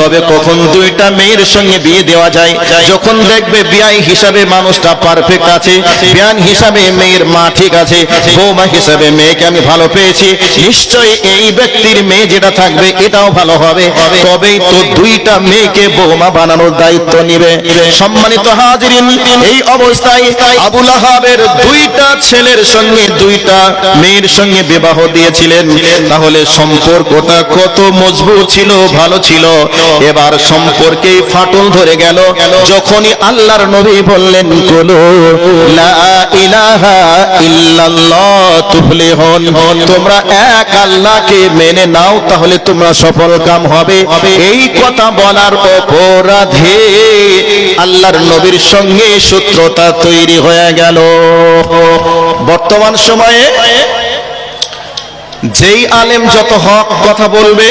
তবে কখন দুইটা মেয়ের সঙ্গে বিয়ে দেওয়া যায়। যখন দেখবে বিয়াই হিসাবে মানুষটা পারফেক্ট আছে, বিয়ান হিসাবে মেয়ের মা ঠিক আছে, বৌমা হিসাবে মেয়েকে আমি ভালো পেয়েছি। নিশ্চয়ই এই ব্যক্তির মেয়ে যেটা থাকবে, এটাও ভালো হবে। তবেই তো দুইটা মেয়েকে বৌমা বানানোর দায়িত্ব নিবে। সম্মানিত হাজিরিন, এই অবস্থায় আবুল আহাবের দুইটা ছেলের সঙ্গে দুইটা মেয়ের সঙ্গে বিবাহ দিয়েছিলেন। তাহলে সম্পর্কটা কত মজবুত ছিল, ভালো ছিল? এবার সম্পর্কে ফাটল ধরে গেল। যখনই আল্লাহর নবী বললেন তোমরা এক আল্লাহকে মেনে নাও, তাহলে তোমরা সফল কাম হবে। এই কথা বলার অপরাধে আল্লাহর নবীর সঙ্গে সূত্রতা তৈরি হয়ে গেল। বর্তমান সময়ে যেই আলেম যত হক কথা বলবে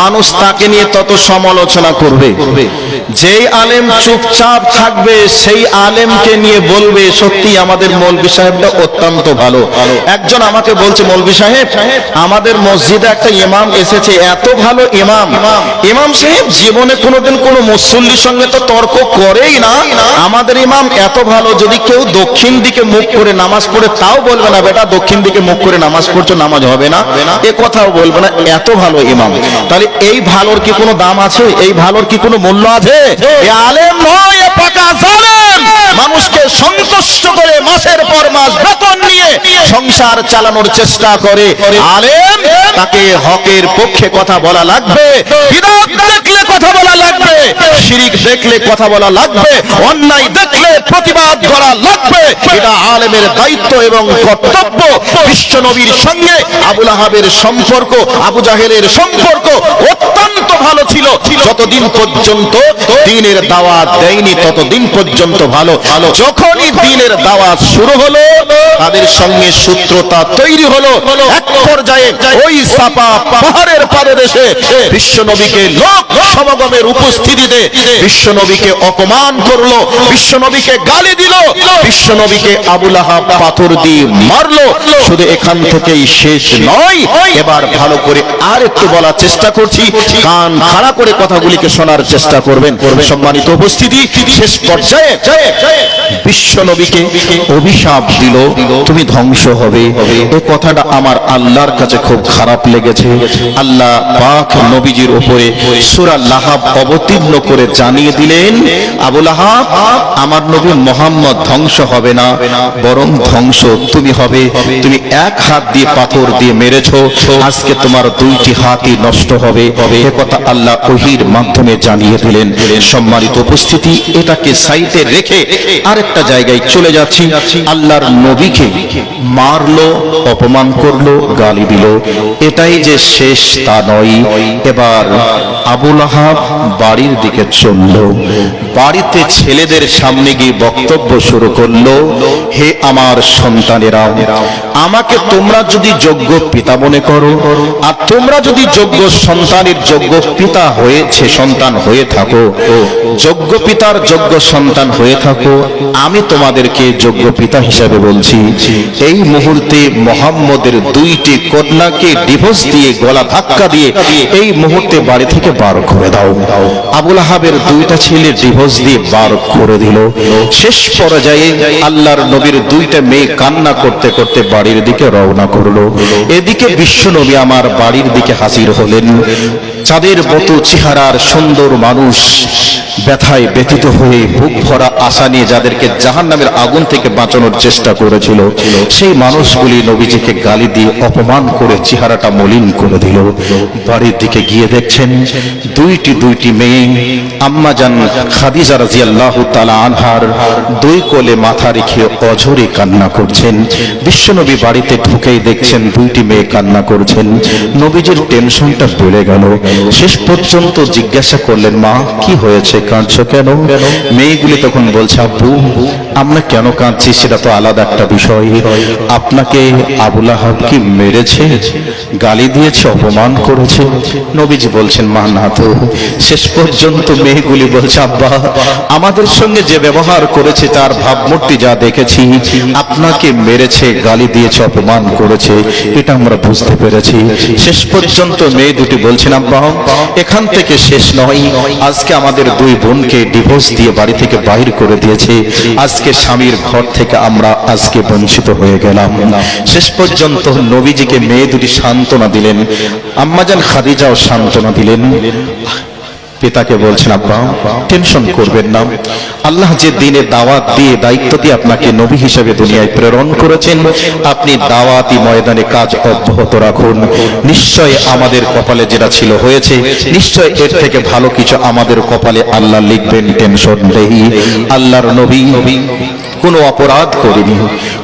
মানুষ তাকে নিয়ে তত সমালোচনা করবে। যেই আলেম চুপচাপ থাকবে, সেই আলেমকে নিয়ে বলবে সত্যি আমাদের মৌলবি সাহেবটা অত্যন্ত ভালো। একজন আমাকে বলছে মৌলবি সাহেব, আমাদের মসজিদে একটা ইমাম এসেছে, এত ভালো ইমাম। ইমাম সাহেব, জীবনে কোনোদিন কোনো মুসল্লির সঙ্গে তো তর্ক করেই না। আমাদের ইমাম এত ভালো, যদি কেউ দক্ষিণ দিকে মুখ করে নামাজ পড়ে, তাও বলবে না, বেটা, দক্ষিণ দিকে মুখ করে নামাজ পড়ছো, নামাজ হবে না। এ কথাও বলবে না, এত ভালো ইমাম। তাহলে এই ভালোর কি কোনো দাম আছে? এই ভালোর কি কোনো মূল্য আছে? আলেম নয় পাকা জালেম। মানুষকে সন্তুষ্ট করে মাসের পর মাস বেতন নিয়ে সংসার চালানোর চেষ্টা করে। আলেম, তাকে হকের পক্ষে কথা বলা লাগবে। বিদাত দেখলে কথা বলা লাগবে। শিরিক দেখলে কথা বলা লাগবে। অন্যায় দেখলে প্রতিবাদ করা লাগবে। এটা আলেমের দায়িত্ব এবং কর্তব্য। বিশ্ব নবীর সঙ্গে আবুল আহাবের সম্পর্ক, আবু জাহেলের সম্পর্ক অত্যন্ত ছিল যতদিন পর্যন্ত দিনের দাওয়াত দেয়নি ততদিন পর্যন্ত ভালো। ভালো। যখনই দিনের দাওয়াত শুরু হলো তাদের সঙ্গে সূত্রতা তৈরি হলো। এক পর্যায়ে ওই সাপা পাহাড়ের পাদদেশে বিশ্ব নবীকে লোক সমাগমের উপস্থিতিতে বিশ্ব নবীকে অপমান করল বিশ্ব নবীকে গালি দিল বিশ্ব নবীকে আবুল আহাব পাথর দিয়ে মারলো। শুধু এখান থেকেই শেষ নয় এবার ভালো করে আর একটু বলার চেষ্টা করছি। কান খাড়া করে কথাগুলিকে শোনার চেষ্টা করবেন সম্মানিত উপস্থিতি। শেষ পর্যায়ে বিশ্ব নবীকে অভিশাপ দিল তুমি ধ্বংস হবে। এ কথাটা আমার আল্লাহর কাছে খুব খারাপ লেগেছে। আল্লাহ পাক নবীজির উপরে সূরা লাহাব অবতীর্ণ করে জানিয়ে দিলেন আবুল আহাব আমার নবী মোহাম্মদ ধ্বংস হবে না বরং ধ্বংস তুমি হবে। তুমি এক হাত দিয়ে পাথর দিয়ে মেরেছো আজকে তোমার দুইটি হাতই নষ্ট হবে। এ কথা আল্লাহ ওহির মাধ্যমে জানিয়ে দিলেন, সম্মানিত উপস্থিতি, এটাকে সাইতে রেখে আরেকটা জায়গায় চলে যাচ্ছি। আল্লাহর নবীকে মারলো, অপমান করল, গালি দিল। এটাই যে শেষ, তা নয়। এবার আবুল আহাব বাড়ির দিকে চলল। বাড়িতে ছেলেদের সামনে গিয়ে বক্তব্য শুরু করল, হে আমার সন্তানেরা, আমাকে তোমরা যদি যোগ্য পিতা মনে করো, আর তোমরা যদি যোগ্য সন্তানের যোগ্য পিতা হয়েছে সন্তান হয়ে থাকো, যোগ্য পিতার যোগ্য সন্তান হয়ে থাকো, আমি তোমাদেরকে যোগ্য পিতা হিসাবে বলছি। এই মুহূর্তে মোহাম্মদের দুইটি কন্যাকে ডিভোর্স দিয়ে গলা ধাক্কা দিয়ে এই মুহূর্তে বাড়ি থেকে বার করে দাও। আবুল আহাবের দুইটা ছেলে ডিভোর্স দিয়ে বার করে দিল। শেষ পর্যায়ে আল্লাহর নবীর দুইটা মেয়ে কান্না করতে করতে বাড়ির দিকে রওনা করল। এদিকে বিশ্ব নবী আমার বাড়ির দিকে হাজির হলেন। চাঁদের মতো চেহারার সুন্দর মানুষ ব্যথায় ব্যথিত হয়ে বুক ভরা আশা নিয়ে যাদেরকে জাহান নামের আগুন থেকে বাঁচানোর চেষ্টা করেছিল, সেই মানুষগুলি নবীজিকে গালি দিয়ে অপমান করে চেহারাটা মলিন করে দিল। বাড়ির দিকে গিয়ে দেখছেন দুইটি দুইটি মেয়ে, আম্মা জান খাদিজা রাজিয়াল্লাহু তাআলা আনহার দুই কোলে মাথা রেখে অঝরে কান্না করছেন। বিশ্বনবী বাড়িতে ঢুকেই দেখছেন দুইটি মেয়ে কান্না করছেন। নবীজির টেনশনটা বেড়ে গেল। শেষ পর্যন্ত জিজ্ঞাসা করলেন, মা, কি হয়েছে? কাঁদছো কেন? মেয়েগুলি তখন বলছে, আব্বু, আমরা কেন কাঁদছি সেটা তো আলাদা একটা বিষয়। আপনাকে আবুল আহাব কি মেরেছে? গালি দিয়েছে, অপমান করেছে? নবীজি বলছেন, মা মানা তো। শেষ পর্যন্ত মেয়েগুলি বলছে, আব্বা, আমাদের সঙ্গে যে ব্যবহার করেছে তার ভাবমূর্তি যা দেখেছি, আপনাকে মেরেছে, গালি দিয়েছে, অপমান করেছে, এটা আমরা বুঝতে পেরেছি। শেষ পর্যন্ত মেয়ে দুটি বলছেন, আব্বা এখান থেকে শেষ নয়। আজকে আমাদের দুই বোনকে ডিভোর্স দিয়ে বাড়ি থেকে বাহির করে দিয়েছে। আজকে স্বামীর ঘর থেকে আমরা আজকে বঞ্চিত হয়ে গেলাম। শেষ পর্যন্ত নবীজিকে মেয়ে দুটি সান্ত্বনা দিলেন। আম্মাজান খাদিজাও সান্ত্বনা দিলেন। পিতাকে বলছেন, আব্বা, টেনশন করবেন না। আল্লাহ যে দিনে দাওয়াত দিয়ে দায়িত্ব দিয়ে আপনাকে নবী হিসেবে দুনিয়ায় প্রেরণ করেছেন, আপনি দাওয়াতি ময়দানে কাজ অব্যাহত রাখুন। নিশ্চয় আমাদের কপালে যেটা ছিল হয়েছে, নিশ্চয় এর থেকে ভালো কিছু আমাদের কপালে আল্লাহ লিখবেন, টেনশন নেই। আল্লাহর নবী কোনো অপরাধ করিনি।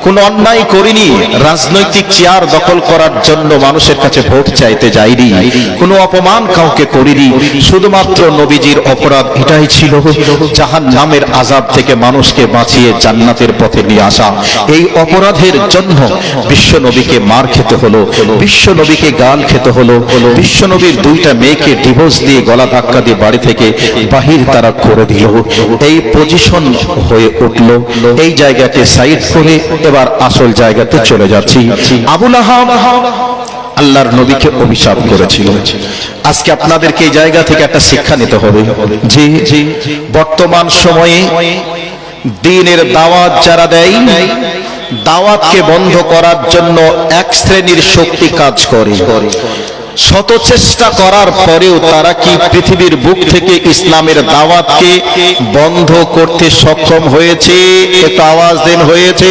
কোনো অন্যায় করিনি। রাজনৈতিক চেয়ার দখল করার জন্য মানুষের কাছে ভোট চাইতে যাইনি। কোনো অপমান কাউকে করিনি। শুধুমাত্র নবীজির অপরাধ এটাই ছিল জাহান নামের আজাব থেকে মানুষকে বাঁচিয়ে জান্নাতের পথে নিয়ে আসা। এই অপরাধের জন্য বিশ্ব নবীকে মার খেতে হলো বিশ্ব নবীকে গাল খেতে হলো বিশ্ব নবীর দুইটা মেয়েকে ডিভোর্স দিয়ে গলা ধাক্কা দিয়ে বাড়ি থেকে বাহির তারা করে দিল। এই পজিশন হয়ে উঠল। এই জায়গাকে সাইড করে এবার আসল জায়গাতে চলে যাচ্ছি। আবুল আহাব আল্লাহর নবীকে অভিশাপ করেছিল। আজকে আপনাদেরকে এই জায়গা থেকে একটা শিক্ষা নিতে হবে যে বর্তমান সময়ে দিনের দাওয়াত যারা দেয় দাওয়াতকে বন্ধ করার জন্য এক শ্রেণির শক্তি কাজ করে। শত চেষ্টা করার পরেও তারা কি পৃথিবীর বুক থেকে ইসলামের দাওয়াতকে বন্ধ করতে সক্ষম হয়েছে? একটু আওয়াজ দেন, হয়েছে?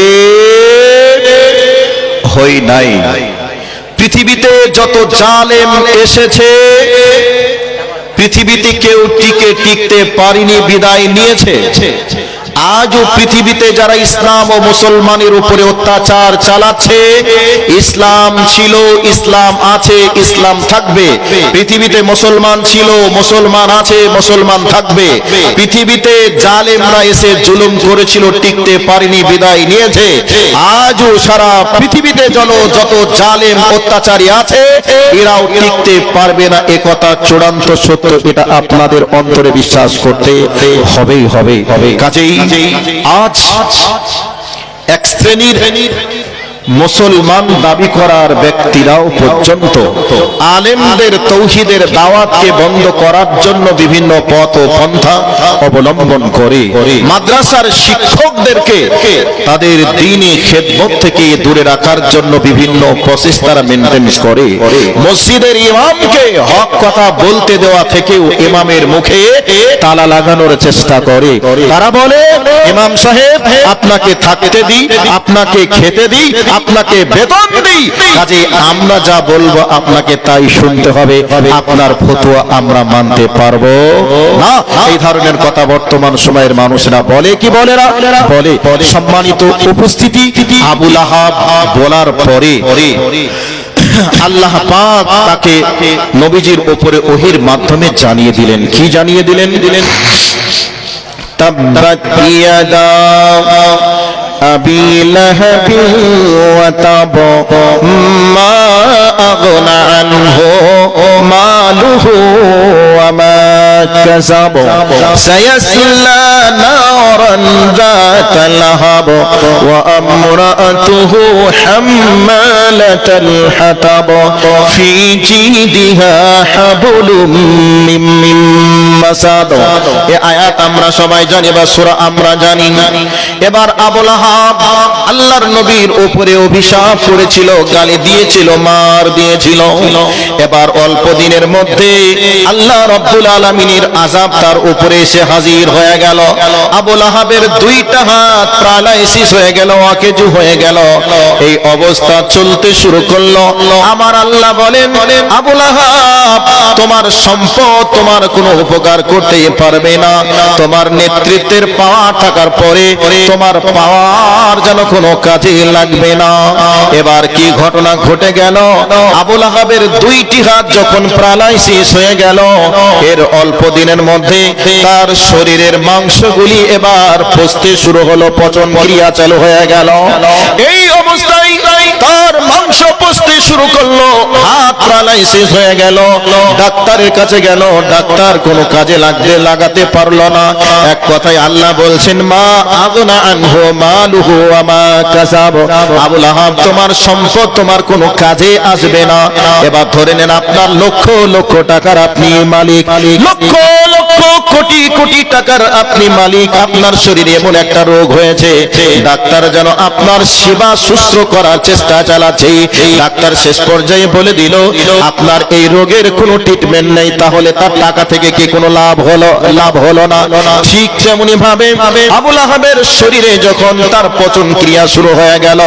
হই নাই। পৃথিবীতে যত জালেম এসেছে, পৃথিবীতে কেউ টিকে টিকতে পারিনি, বিদায় নিয়েছে। আজও পৃথিবীতে যারা ইসলাম ও মুসলমানের উপরে অত্যাচার চালাচ্ছে, ইসলাম ছিল, ইসলাম আছে, ইসলাম থাকবে। পৃথিবীতে মুসলমান ছিল, মুসলমান আছে, মুসলমান থাকবে। পৃথিবীতে জালেমরা এসে জুলুম করেছিল, টিকতে পারেনি, বিদায় নিয়েছে। আজও সারা পৃথিবীতে জন যত জালেম অত্যাচারী আছে, এরাও টিকতে পারবে না। একথা চূড়ান্ত সত্য, এটা আপনাদের অন্তরে বিশ্বাস করতে হবেই হবে কাজেই আজ এক শ্রেণির মুসলমান দাবি করার ব্যক্তিরাও পর্যন্ত আলেমদের তৌহিদের দাওয়াতকে বন্ধ করার জন্য বিভিন্ন পথ ও পন্থা অবলম্বন করে মাদ্রাসার শিক্ষকদেরকে তাদের দিনে খেদমত থেকে দূরে রাখার জন্য বিভিন্ন প্রসেস তারা মেনটেন্স করে। মসজিদের ইমামকে হক কথা বলতে দেওয়া থেকেও ইমামের মুখে তালা লাগানোর চেষ্টা করে। তারা বলে, ইমাম সাহেব, আপনাকে থাকতে দিই, আপনাকে খেতে দিই আপনাকে বেতন দিই। কাজে আমরা যা বলব আপনাকে তাই শুনতে হবে। আপনার ফতোয়া আমরা মানতে পারব। না, এই ধরনের কথা বর্তমান সময়ের মানুষরা বলে কি বলে না? বলে সম্মানিত উপস্থিতি আবুল আহাব বলার পরে আল্লাহ পাক তাকে নবীজির উপরে ওহির মাধ্যমে জানিয়ে দিলেন। কি জানিয়ে দিলেন? দিলেন তাব্বাত ইয়াদা أبي لهب وتب ما أغنى عنه ماله وما كسب. سيصلى نارا ذات لهب وأمرأته حمالة الحطب. في جيدها حبل من এই আমরা সবাই জানি বা সূরা আমরা জানি। এবার আবুল আল্লাহর নবীর উপরে অভিশাপ করেছিল গালি দিয়েছিল মার দিয়েছিল। এবার অল্প দিনের মধ্যে আল্লাহ তার উপরে এসে হাজির হয়ে গেল। আবুল আহাবের দুইটা হাত প্রালাইসিস হয়ে গেল অকেজু হয়ে গেল। এই অবস্থা চলতে শুরু করল। আমার আল্লাহ বলেন আবুল আহাব তোমার সম্পদ তোমার কোনো উপকার করতে পারবে না। তোমার নেতৃত্বের পাওয়ার থাকার পরে তোমার পাওয়ার যেন কোনো কাজে লাগবে না। এবার কি ঘটনা ঘটে গেল? আবুল আহাবের দুইটি হাত যখন প্যারালাইসিস হয়ে গেল, এর অল্প দিনের মধ্যে তার শরীরের মাংসগুলি এবার পচতে শুরু হলো, পচন ক্রিয়া চালু হয়ে গেল। এই অবস্থায় প্যারালাইসিস হয়ে গেল। ডাক্তারের কাছে গেল। ডাক্তার কোনো কাজে লাগতে লাগাতে পারল না। এক কথায় আল্লাহ বলছেন, মা আগনা আনহু, মালুহু আমা কাসাব। আবুল আহাব, তোমার সম্পদ তোমার কোনো কাজে আসবে না। এবার ধরে নেন আপনার লক্ষ লক্ষ টাকার আপনি মালিক। লক্ষ লক্ষ কোটি কোটি টাকার আপনি মালিক। আপনার শরীরে এমন একটা রোগ হয়েছে, ডাক্তার যেন আপনার সেবা সুস্থ করার চেষ্টা চালাচ্ছে। ডাক্তার শেষ পর্যায়ে বলে দিল আপনার এই রোগের কোনো ট্রিটমেন্ট নেই, তাহলে তার টাকা থেকে কি কোনো লাভ হলো? লাভ হলো না। ঠিক তেমনি ভাবে আবুল আহাবের শরীরে যখন তার পচন ক্রিয়া শুরু হয়ে গেল,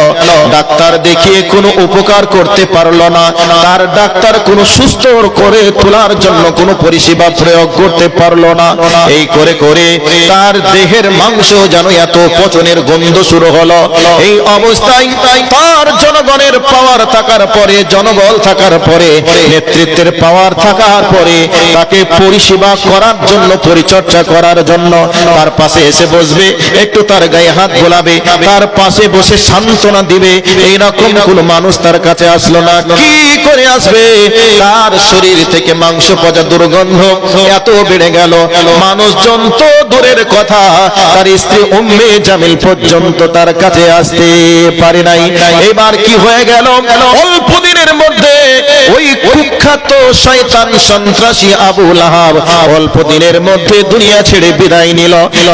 ডাক্তার দেখিয়ে কোনো উপকার করতে পারল না। তার ডাক্তার কোনো সুস্থ করে তোলার জন্য কোনো পরিষেবা প্রয়োগ করতে পারল না। এই করে করে তার দেহের মাংস যেন এত পচনের গন্ধ শুরু হলো। এই অবস্থায় তার জনগণের পাওয়ার থাকার পরে, জনবল থাকার পরে নেতৃত্বের পাওয়ার থাকার পরে তাকে পরিষেবা করার জন্য, পরিচর্যা করার জন্য তার পাশে এসে বসবে, একটু তার গায়ে হাত গোলাবে তার পাশে বসে সান্ত্বনা দিবে। কোন মানুষ তার কাছে আসলো না। কি করে আসবে? তার শরীর থেকে মাংস দুর্গন্ধ এত বেড়ে গেল। মানুষজন তো দূরের কথা। তার স্ত্রী উম্মে জামিল পর্যন্ত তার কাছে আসতে পারে নাই। এবার কি হয়ে গেল? দিনের মধ্যে ওই কুখ্যাত শয়তান সন্ত্রাসী আবু লাহাব অল্প দিনের মধ্যে দুনিয়া ছেড়ে বিদায় নিল।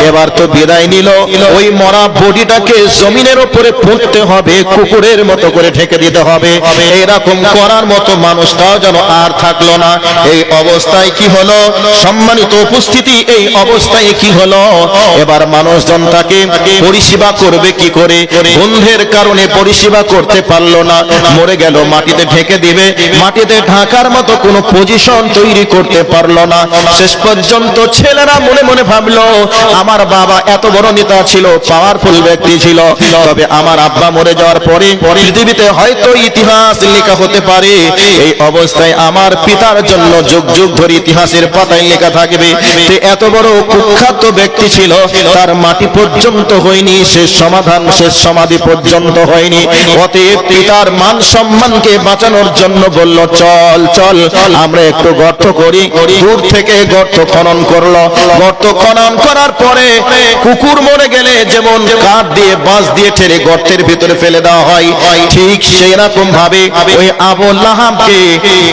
এবার তো বিদায় নিল। ওই মরা বডিটাকে জমিনের উপরে পুঁততে হবে, কুকুরের মতো করে ঢেকে দিতে হবে। এরকম করার মতো মানুষটাও যেন আর থাকল না। এই অবস্থায় কি হলো? সম্মানিত উপস্থিতি, এই অবস্থায় কি হলো? এবার মানুষজন তাকে পরিষেবা করবে কি করে? বন্ধের কারণে পরিষেবা করতে পারল না। মরে গেল মাটিতে ঢেকে দিবে। মাটিতে ঢাকার মতো কোনো পজিশন তৈরি করতে পারল না। শেষ পর্যন্ত ছেলেরা মনে মনে ভাবলো, আমার বাবা এত বড় নেতা ছিল পাওয়ারফুল ব্যক্তি ছিল। তবে আমার আব্বা মরে যাওয়ার পরে পৃথিবীতে হয়তো ইতিহাস লেখা হতে পারে। এই অবস্থায় আমার পিতার জন্য যুগ যুগ ধরে ইতিহাসের পাতায় লেখা থাকবে। সে এত বড় কুখ্যাত ব্যক্তি ছিল, তার মাটি পর্যন্ত হয়নি শেষ সমাধান শেষ সমাধি পর্যন্ত হয়নি। অতএব পিতার মান সম্মানকে বাঁচানোর জন্য বলল চল চল আমরা একটু গর্ত করি। দূর থেকে গর্ত খনন করল। গর্ত খনন করার পরে কুকুর মরে গেলে যেমন কাঠ দিয়ে বাঁশ দিয়ে ঠেলে গর্তের ভিতরে ফেলে দেওয়া হয় ঠিক সেই রকম ভাবে ওই আবুল লাহাবকে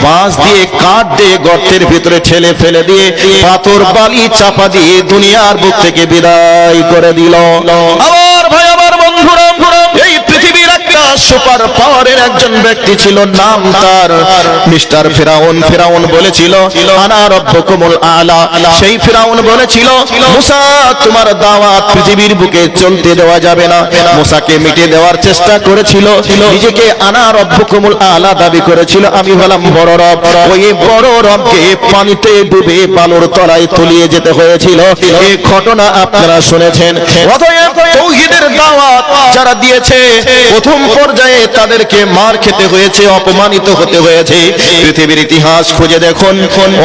বাঁশ দিয়ে কাঠ দিয়ে গর্তের ভিতরে ঠেলে ফেলে দিয়ে পাথর বালি চাপা দিয়ে দুনিয়ার বুক থেকে বিদায় করে দিল। আমার ভাই আমার বন্ধুরা এই পৃথিবীর একটা সুপার পাওয়ারের একজন ব্যক্তি ছিল, নাম তার মিস্টার ফেরাউন। ফেরাউন বলেছিল, আনা রব্বকুমুল আলা। সেই ফেরাউন বলেছিল, মুসা, তোমার দাওয়াত পৃথিবীর বুকে চলতে দেওয়া যাবে না। মুসাকে মিটে দেওয়ার চেষ্টা করেছিল, নিজেকে আনা রব্বকুমুল আলা দাবি করেছিল। আমি হলাম বড় রব। ওই বড় রবকে পানিতে ডুবে বালুর তলায় তলিয়ে যেতে হয়েছিল। এই ঘটনা আপনারা শুনেছেন। অতএব তৌহিদের দাওয়াত যারা দিয়েছে প্রথম পর্যায়ে তাদেরকে মার খেতে হয়েছে অপমানিত হতে হয়েছে। পৃথিবীর ইতিহাস খুঁজে দেখুন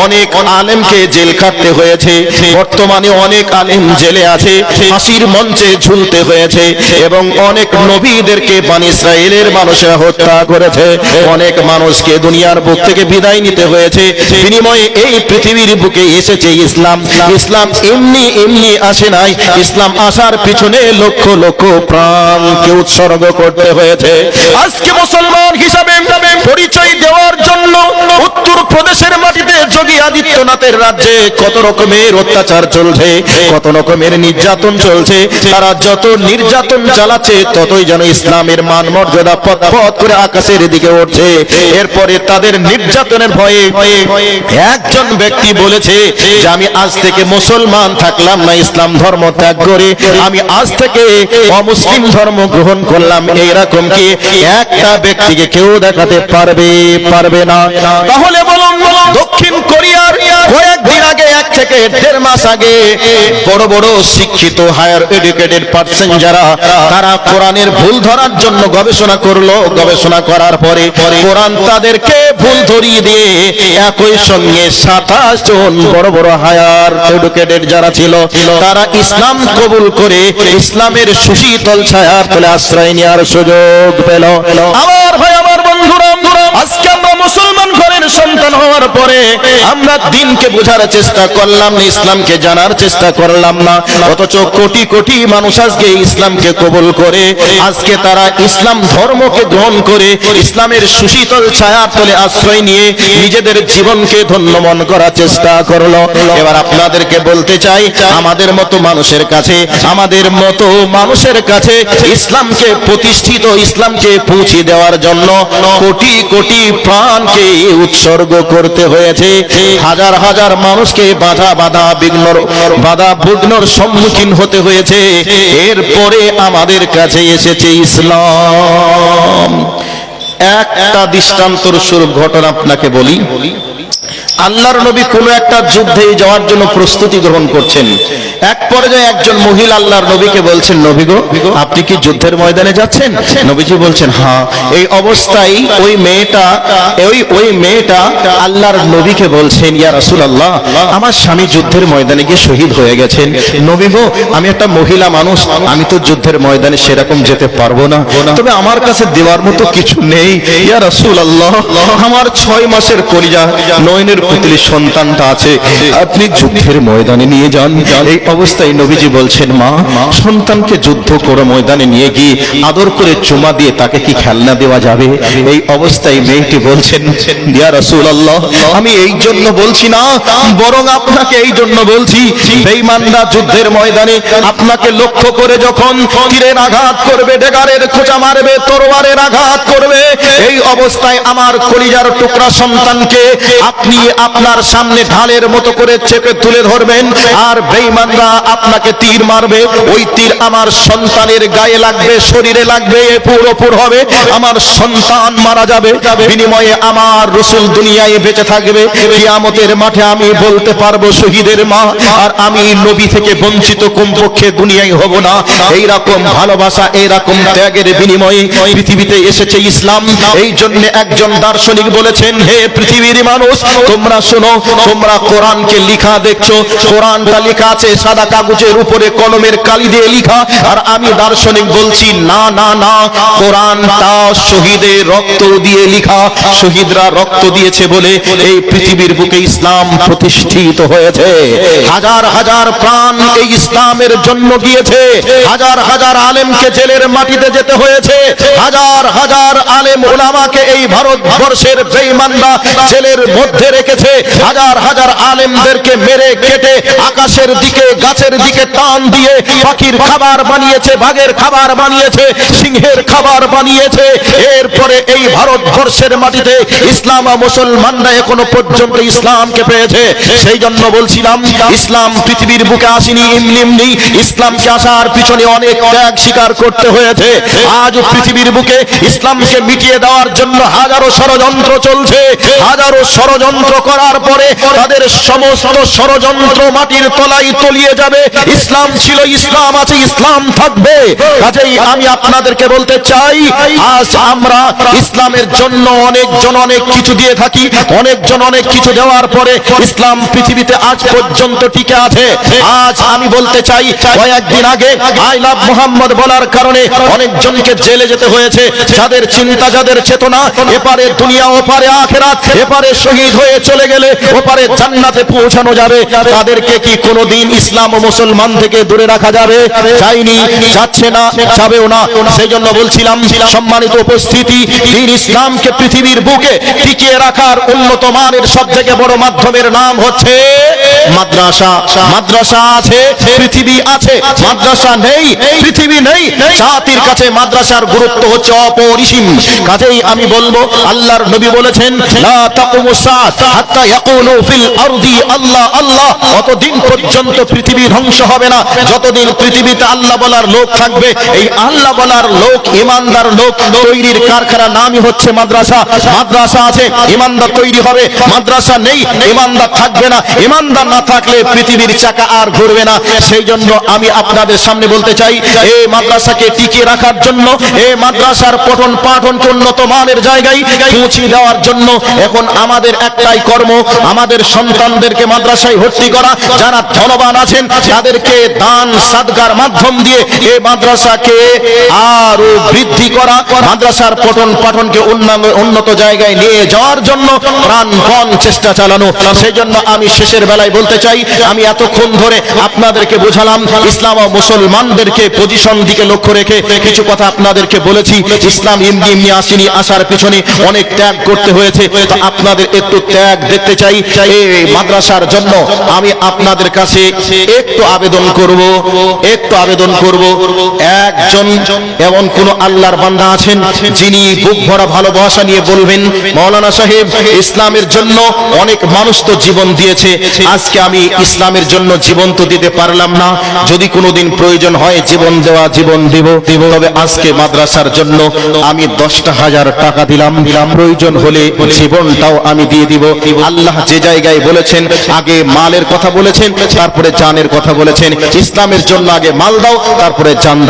অনেক আলেমকে জেল খাটতে হয়েছে বর্তমানে অনেক আলেম জেলে আছে ফাঁসির মঞ্চে ঝুলতে হয়েছে এবং অনেক নবীদেরকে বানি ইসরায়েলের মানুষেরা হত্যা করেছে। অনেক মানুষকে দুনিয়ার বুক থেকে বিদায় নিতে হয়েছে। বিনিময়ে এই পৃথিবীর বুকে এসেছে ইসলাম। ইসলাম এমনি এমনি আসে নাই। ইসলাম আসার পিছনে লক্ষ লক্ষ প্রাণকে উৎসর্গ করতে হয়েছে। আজকে মুসলমান হিসাবে পরিচয় দেওয়ার জন্য উত্তর প্রদেশের মাটিতে যোগী আদিত্যনাথের রাজ্যে কত রকমের অত্যাচার চলছে, কত রকমের নির্যাতন চলছে, তারা যত নির্যাতন চালাচ্ছে, ততই যেন ইসলামের মান মর্যাদা পথ করে আকাশের দিকে উঠছে। এরপরে তাদের নির্যাতনের ভয়ে একজন ব্যক্তি বলেছে যে, আমি আজ থেকে মুসলমান থাকলাম না, ইসলাম ধর্ম ত্যাগ করে, আমি আজ থেকে অমুসলিম ধর্ম গ্রহণ করলাম এইরকম কি? একটা ব্যক্তিকে কেউ দেখাতে পারবে পারবে না। তাহলে বলুন, দক্ষিণ কোরিয়ার কয়েকদিন আগে থেকে দেড় মাস আগে বড় বড় শিক্ষিত হায়ার এডুকেটেড পার্সন যারা, তারা কোরআনের ভুল ধরার জন্য গবেষণা করল। গবেষণা করার পরে কোরআন তাদেরকে ভুল ধরিয়ে দিয়ে একই সঙ্গে সাতাশ জন বড় বড় হায়ার এডুকেটেড যারা ছিল, তারা ইসলাম কবুল করে ইসলামের সুশীতল ছায়ার তলে আশ্রয় নেওয়ার সুযোগ পেল। আমার ভাই, আমার বন্ধু সন্তান হওয়ার পরে আমরা দিনকে বোঝার চেষ্টা করলাম না, ইসলামকে জানার চেষ্টা করলাম না। অথচ কোটি কোটি মানুষ আজকে ইসলামকে কবুল করে, আজকে তারা ইসলাম ধর্মকে গ্রহণ করে, ইসলামের সুশীতল ছায়ার তলে আশ্রয় নিয়ে নিজেদের জীবনকে ধন্য মন করার চেষ্টা করল। এবার আপনাদেরকে বলতে চাই, আমাদের মতো মানুষের কাছে, আমাদের মতো মানুষের কাছে ইসলামকে প্রতিষ্ঠিত, ইসলামকে পৌঁছে দেওয়ার জন্য কোটি কোটি প্রাণকে উৎসর্গ করতে হয়েছে। হাজার হাজার মানুষকে বাধা বাধা বিঘ্ন বাধা বিঘ্নর সম্মুখীন হতে হয়েছে। এরপরে আমাদের কাছে এসেছে ইসলাম। একটা দৃষ্টান্তর স্বরূপ ঘটনা আপনাকে বলি। আল্লাহর নবী কোনো একটা যুদ্ধে যাওয়ার জন্য প্রস্তুতি গ্রহণ করছেন। এক পর্যায়ে একজন মহিলা আল্লাহর নবীকে বলছেন, নবী গো, আপনি কি যুদ্ধের ময়দানে যাচ্ছেন? নবীজি বলছেন হ্যাঁ এই অবস্থায় ওই মেয়েটা, ওই ওই মেয়েটা আল্লাহর নবীকে বলছেন, ইয়া রাসূলুল্লাহ, আমার স্বামী যুদ্ধের ময়দানে গিয়ে শহীদ হয়ে গেছেন। নবী গো, আমি একটা মহিলা মানুষ, আমি তো যুদ্ধের ময়দানে সেরকম যেতে পারব না। তবে আমার কাছে দেওয়ার মতো কিছু নেই। ইয়া রাসূলুল্লাহ, আমার ছয় মাসের কলিজা, নয়নের পুতলি সন্তানটা আছে। আপনি যুদ্ধের ময়দানে নিয়ে যান। এই অবস্থায় নবীজি বলছেন মা সন্তানকে যুদ্ধ করে ময়দানে নিয়ে গিয়ে আদর করে চুমা দিয়ে তাকে কি খেলনা দেওয়া যাবে? এই অবস্থায় মেয়েটি বলছেন ইয়া রাসূলুল্লাহ আমি এই জন্য বলছি না বরং আপনাকে এই জন্য বলছি বেঈমানরা যুদ্ধের ময়দানে আপনাকে লক্ষ্য করে যখন তীরের আঘাত করবে ডেগারের খোঁচা মারবে তরবারের আঘাত করবে এই অবস্থায় আমার কলিজার টুকরা সন্তানকে আপনি আপনার সামনে ঢালের মতো করে চেপে তুলে ধরবেন, আর বেঈমানরা আপনাকে তীর মারবে। ওই তীর আমার সন্তানের গায়ে লাগবে, শরীরে লাগবে পুরোপুর হবে। আমার সন্তান মারা যাবে, বিনিময়ে আমার রসুল দুনিয়ায় বেঁচে থাকবে। কিয়ামতের মাঠে আমি বলতে পারব, শহীদের মা, আর আমি নবী থেকে বঞ্চিত কমপক্ষে দুনিয়ায় হব না। এই রকম ভালোবাসা এই রকম ত্যাগের বিনিময়ে পৃথিবীতে এসেছে ইসলাম। এই জন্য একজন দার্শনিক বলেছেন, হে পৃথিবীর মানুষ তোমরা শোনো, তোমরা কোরআনকে লিখা দেখছ, কোরআনটা লেখা আছে সাদা কাগজের উপরে, কলমের কালি দিয়ে লিখা, আর আমি দার্শনিক বলছি, না না না, কোরআনটা শহীদের রক্ত দিয়ে লিখা, শহীদরা রক্ত দিয়েছে বলে এই পৃথিবীর বুকে ইসলাম প্রতিষ্ঠিত হয়েছে। হাজার হাজার প্রাণ এই ইসলামের জন্য গিয়েছে হাজার হাজার আলেমকে জেলের মাটিতে যেতে হয়েছে, হাজার হাজার আলেম ওলামাকে এই ভারতবর্ষের বেঈমানরা জেলের মধ্যে রেখেছে হাজার হাজার আলেমদেরকে মেরে কেটে আকাশের দিকে, গাছের দিকে টান দিয়ে পাখির খাবার বানিয়েছে, বাঘের খাবার বানিয়েছে, সিংহের খাবার বানিয়েছে। এরপরে এই ভারতবর্ষের মাটিতে ইসলাম মুসলমানরা এখনও পর্যন্ত ইসলামকে পেয়েছে। সেই জন্য বলছিলাম, ইসলাম পৃথিবীর বুকে আসেনি এমনি ইসলামকে আসার পিছনে অনেক ত্যাগ স্বীকার করতে হয়েছে। আজ পৃথিবীর বুকে ইসলামকে মিটিয়ে দেওয়ার জন্য হাজারো ষড়যন্ত্র চলছে, হাজারো ষড়যন্ত্র করার পরে তাদের সমস্ত ষড়যন্ত্র মাটির তলায় তলিয়ে যাবে। ইসলাম ছিল ইসলাম আছে ইসলাম থাকবে। কাজেই আমি আপনাদেরকে বলতে চাই আজ আমরা ইসলামের জন্য অনেকজন অনেক কিছু দিয়ে থাকি। অনেকজন অনেক কিছু দেওয়ার পরে ইসলাম পৃথিবীতে আজ পর্যন্ত টিকে আছে। আজ আমি বলতে চাই কয়েকদিন আগে আই লাভ মোহাম্মদ বলার কারণে অনেকজনকে জেলে যেতে হয়েছে। যাদের চিন্তা যাদের চেতনা এপারে দুনিয়া ওপারে আখেরাত এপারে শহীদ হয়ে চলে গেলে ওপারে জান্নাতে পৌঁছানো যাবে। তাদেরকে কি কোনোদিন ইসলাম ও মুসলমান থেকে দূরে রাখা যাবে? চাইনি যাচ্ছে না যাবেও না। সেই জন্য বলছিলাম সম্মানিত উপস্থিতি দিন ইসলামকে পৃথিবীর বুকে টিকিয়ে রাখার উন্নত মানের সব থেকে বড় মাধ্যমের নাম হচ্ছে মাদ্রাসা মাদ্রাসা আছে, পৃথিবী আছে, মাদ্রাসা নেই, পৃথিবী নেই, জাতির কাছে মাদ্রাসার গুরুত্ব হচ্ছে অপরিসীম। কাজেই আমি বলব, আল্লাহর নবী বলেছেন, লা হাত্তা ফিল আরদি, আল্লাহ আল্লাহ। পর্যন্ত পৃথিবী ধ্বংস হবে না। যতদিন পৃথিবীতে আল্লাহ বলার লোক থাকবে, এই আল্লাহ বলার লোক, ইমানদার লোক তৈরির কারখানা নামই হচ্ছে মাদ্রাসা। মাদ্রাসা আছে, ইমানদার তৈরি হবে। মাদ্রাসা নেই, ইমানদার থাকবে না। ইমানদার না থাকলে পৃথিবীর চাকা আর ঘুরবে না। সেই জন্য আমি আপনাদের সামনে বলতে চাই এই মাদ্রাসাকে টিকিয়ে রাখার জন্য এই মাদ্রাসার পঠন পাঠনকে উন্নত মানের জায়গায় পৌঁছে দেওয়ার জন্য এখন আমাদের একটাই কর্ম, আমাদের সন্তানদেরকে মাদ্রাসায় ভর্তি করা। যারা ধনবান আছেন, তাদেরকে দান, সাদগার মাধ্যম দিয়ে এই মাদ্রাসাকে আরও বৃদ্ধি করা, মাদ্রাসার পঠন পাঠনকে উন্না- উন্নত জায়গায় নিয়ে যাওয়ার জন্য প্রাণপণ চেষ্টা চালানো। সেই জন্য আমি শেষের বেলায় বলতে চাই, আমি এতক্ষণ ধরে আপনাদেরকে বোঝালাম, ইসলাম ও মুসলমানদেরকে পজিশন দিকে লক্ষ্য রেখে কিছু কথা আপনাদেরকে বলেছি। ইসলাম এমনি এমনি আসেনি, আসার পিছনে অনেক ত্যাগ করতে হয়েছে। তো আপনাদের একটু ত্যাগ দেখতে চাই, এই মাদ্রাসার জন্য আমি আপনাদের কাছে একটু আবেদন করব, একটু আবেদন করব। একজন এমন কোন আল্লাহর বান্দা আছেন যিনি বুক ভরা ভালোবাসা নিয়ে বলবেন, মৌলানা সাহেব, ইসলামের জন্য অনেক মানুষ তো জীবন দিয়েছে, আজকে আমি ইসলামের জন্য জীবন তো দিতে পারলাম না। যদি কোনোদিন প্রয়োজন হয় জীবন দেওয়া, জীবন দিব। তবে আজকে মাদ্রাসার জন্য আমি দশটা হাজার টাকা দিলাম। দিলাম প্রয়োজন হলে জীবনটাও আমি দিয়ে দিব। আল্লাহ যে জায়গায় বলেছেন, আগে মালের কথা বলেছেন, তারপরে জানের কথা বলেছেন। ইসলামের জন্য আগে মাল দাও, তারপরে জান।